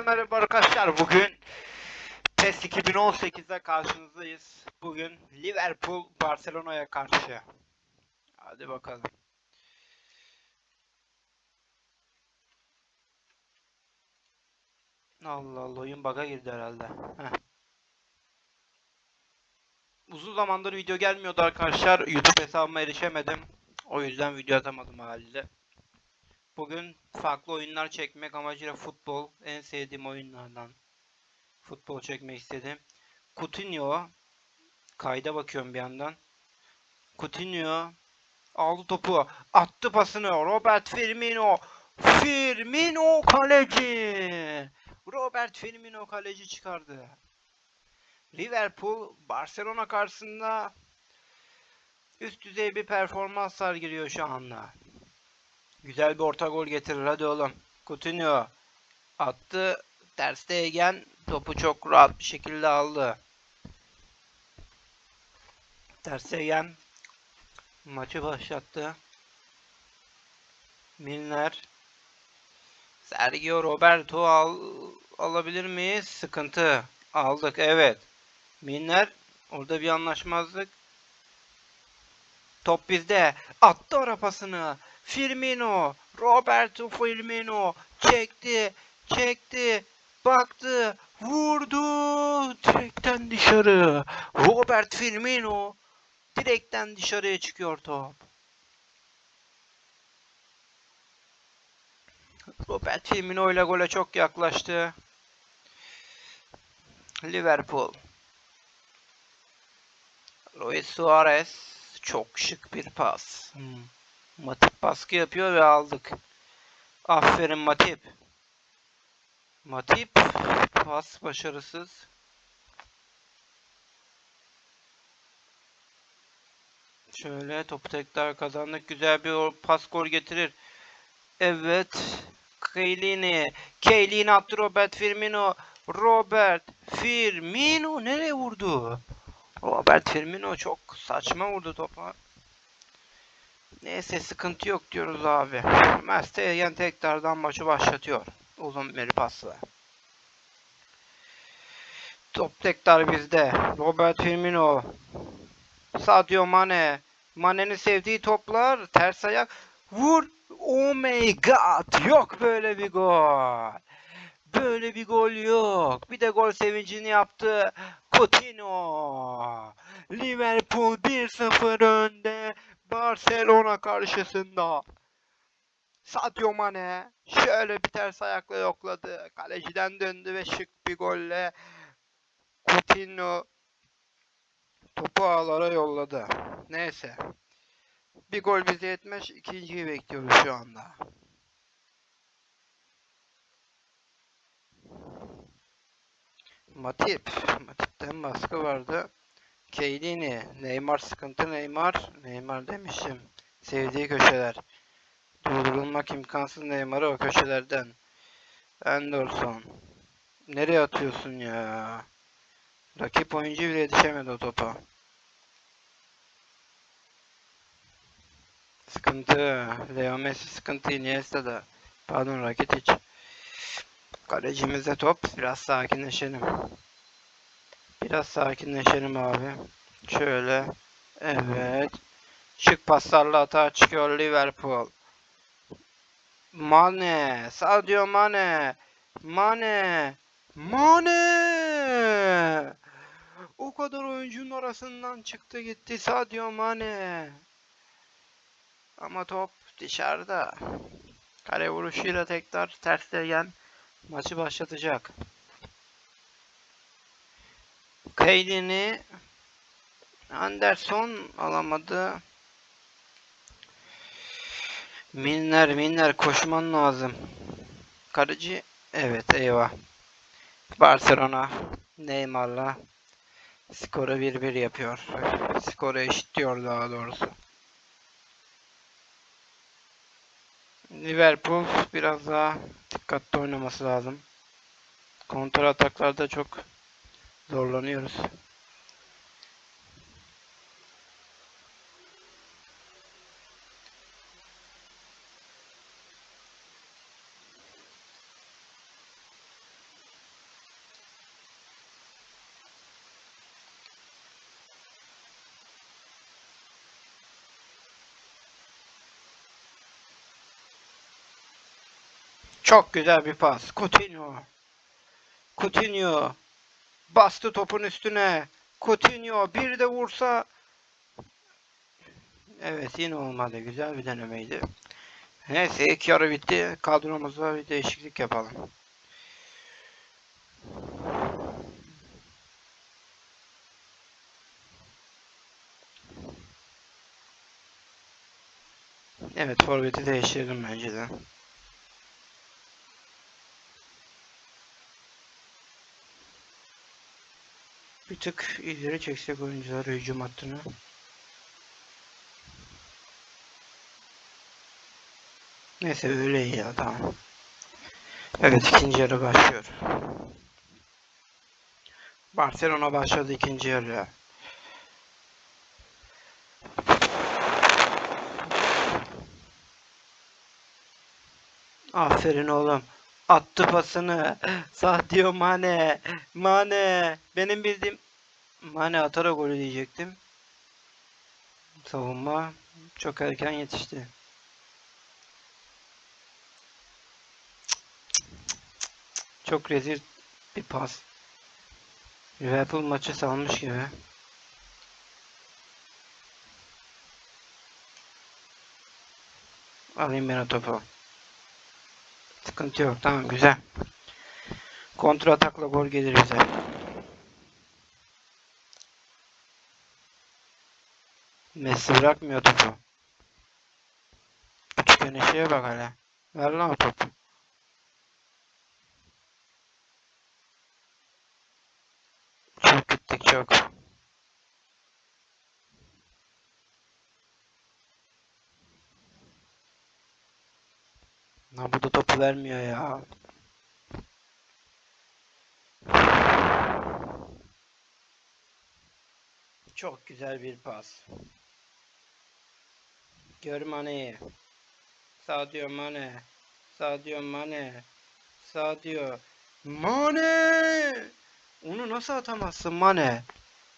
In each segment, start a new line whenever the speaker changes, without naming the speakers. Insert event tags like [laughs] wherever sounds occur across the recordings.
Hepinize merhaba arkadaşlar. Bugün PES 2018'de karşınızdayız. Bugün Liverpool Barcelona'ya karşı. Hadi bakalım. Allah Allah oyun bug'a girdi herhalde. Heh. Uzun zamandır video gelmiyordu arkadaşlar. YouTube hesabıma erişemedim. O yüzden video atamadım haliyle. Bugün farklı oyunlar çekmek amacıyla futbol en sevdiğim oyunlardan futbol çekmek istedim. Coutinho kayda bakıyorum bir yandan. Coutinho aldı topu, attı pasını. Robert Firmino. Firmino kaleci. Robert Firmino kaleci çıkardı. Liverpool Barcelona karşısında üst düzey bir performans sergiliyor şu anda. Güzel bir orta gol getirir hadi oğlum. Coutinho attı. Ter Stegen topu çok rahat bir şekilde aldı. Ter Stegen maçı başlattı. Milner Sergio Roberto al, alabilir miyiz? Sıkıntı. Aldık evet. Milner orada bir anlaşmazlık. Top bizde. Attı arapasını. Firmino, Roberto Firmino çekti, çekti, baktı, vurdu, direkten dışarı. Robert Firmino direkten dışarıya çıkıyor top. Robert Firmino ile gole çok yaklaştı. Liverpool. Luis Suarez çok şık bir pas. Hmm. Matip baskı yapıyor ve aldık. Aferin Matip. Matip pas başarısız. Şöyle topu tekrar kazandık. Güzel bir pas gol getirir. Evet. Keylini. Keylini attı Robert Firmino. Robert Firmino nereye vurdu? Robert Firmino çok saçma vurdu topa. Neyse sıkıntı yok diyoruz abi. Mestegen tekrardan maçı başlatıyor. Uzun bir pasla. Top tekrar bizde. Robert Firmino. Sadio Mane. Mane'nin sevdiği toplar. Ters ayak. Vur. Oh my god. Yok böyle bir gol. Böyle bir gol yok. Bir de gol sevincini yaptı. Coutinho. Liverpool 1-0 önde. Barcelona karşısında. Sadio Mane şöyle bir ters ayakla yokladı. Kaleciden döndü ve şık bir golle Coutinho topu ağlara yolladı. Neyse. Bir gol bize yetmez. İkinciyi bekliyoruz şu anda. Matip. Matip'ten baskı vardı. Keylini, Neymar sıkıntı Neymar, Neymar demişim. Sevdiği köşeler. Durdurulmak imkansız Neymar'ı o köşelerden. Anderson. Nereye atıyorsun ya? Rakip oyuncu bile yetişemedi o topa. Sıkıntı. Leo Messi sıkıntı Iniesta'da. Pardon Rakitic. Kalecimizde top. Biraz sakinleşelim. Biraz sakinleşelim abi. Şöyle. Evet. Şık paslarla hata çıkıyor Liverpool. Mane. Sadio Mane. Mane. Mane. O kadar oyuncunun arasından çıktı gitti Sadio Mane. Ama top dışarıda. Kare vuruşuyla tekrar tersleyen maçı başlatacak. Kaylini Anderson alamadı. Minler minler koşman lazım. Karıcı evet eyvah. Barcelona Neymar'la skoru 1-1 yapıyor. Skoru eşitliyor daha doğrusu. Liverpool biraz daha dikkatli oynaması lazım. Kontra ataklarda çok Zorlanıyoruz. Çok güzel bir pas. Coutinho. Coutinho. Bastı topun üstüne. Coutinho bir de vursa. Evet yine olmadı. Güzel bir denemeydi. Neyse ilk yarı bitti. Kadromuzda bir değişiklik yapalım. Evet forveti değiştirdim bence de. Tık ileri çeksek oyuncular hücum hattını. Neyse öyle ya tamam. Evet ikinci yarı başlıyor. Barcelona başladı ikinci yarı. Aferin oğlum. Attı pasını. [laughs] Sadio Mane. Mane. Benim bildiğim Mane atarak golü diyecektim. Savunma çok erken yetişti. Çok rezil bir pas. Liverpool maçı salmış gibi. Alayım ben o topu. Sıkıntı yok. Tamam güzel. Kontra atakla gol gelir bize. Messi bırakmıyor topu. Üçgen eşeğe bak hele. Ver lan o topu. Çok gittik çok. Lan bu da topu vermiyor ya. Çok güzel bir pas. Gör Mane'yi. Sadio Mane. Sadio Mane. Sadio Mane. Onu nasıl atamazsın Mane?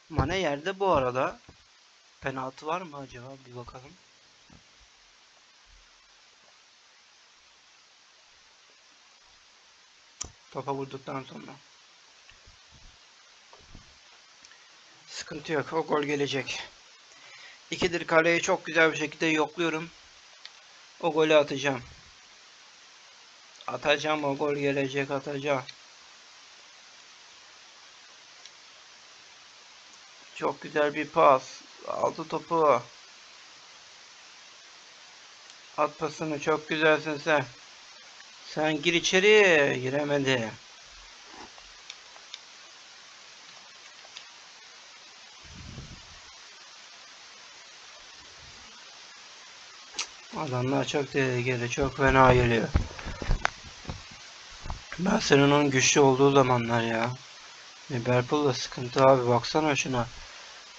Mane yerde bu arada. Penaltı var mı acaba? Bir bakalım. Topa vurduktan sonra. Sıkıntı yok. O gol gelecek. İkidir kaleyi çok güzel bir şekilde yokluyorum. O golü atacağım. Atacağım o gol gelecek atacağım. Çok güzel bir pas. Aldı topu. At pasını çok güzelsin sen. Sen gir içeri. Giremedi. Adamlar çok tehlikeli. Çok fena geliyor. Barcelona'nın güçlü olduğu zamanlar ya. Liverpool da sıkıntı abi. Baksana şuna.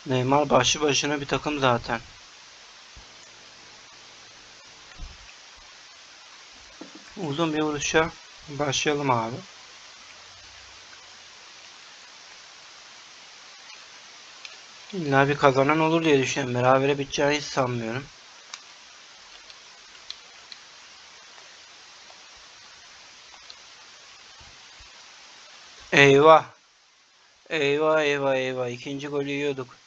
Neymar başlı başına bir takım zaten. Uzun bir vuruşa başlayalım abi. İlla bir kazanan olur diye düşünüyorum. Berabere biteceğini hiç sanmıyorum. Eyvah. Eyvah eyvah eyvah. İkinci golü yiyorduk.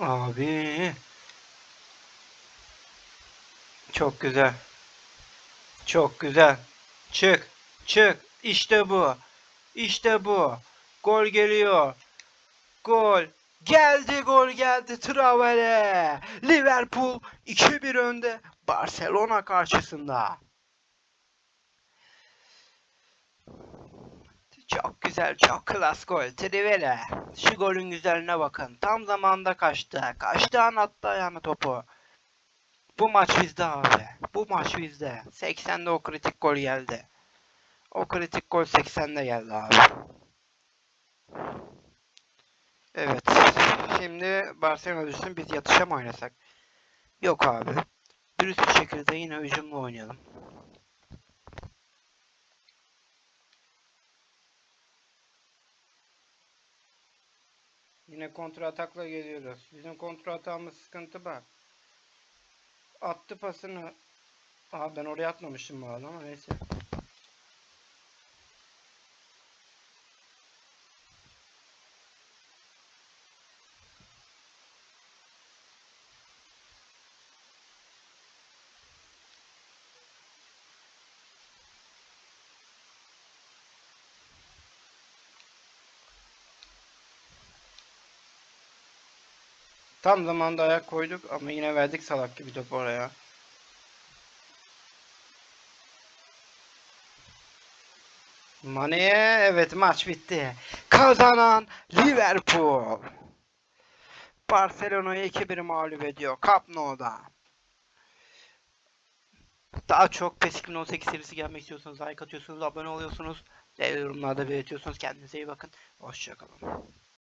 Abi. Çok güzel. Çok güzel. Çık. Çık. İşte bu. İşte bu. Gol geliyor. Gol. Geldi gol geldi Travele. Liverpool 2-1 önde Barcelona karşısında. Çok güzel, çok klas gol. Trivela. Şu golün güzelliğine bakın. Tam zamanda kaçtı. Kaçtı an attı ayağına topu. Bu maç bizde abi. Bu maç bizde. 80'de o kritik gol geldi. O kritik gol 80'de geldi abi. Evet. Şimdi Barcelona düşsün biz yatışa mı oynasak? Yok abi. Dürüst bir şekilde yine hücumla oynayalım. Yine kontra atakla geliyoruz. Bizim kontra atağımız sıkıntı bak. Attı pasını. Aa ben oraya atmamışım bu arada neyse. Tam zamanda ayak koyduk ama yine verdik salak gibi topu oraya. Mane'ye evet maç bitti. Kazanan Liverpool. Barcelona'yı 2-1 mağlup ediyor Camp Nou'da. Daha çok PES 2018 serisi gelmek istiyorsanız like atıyorsunuz, abone oluyorsunuz. Yorumlarda belirtiyorsunuz. Kendinize iyi bakın. Hoşçakalın.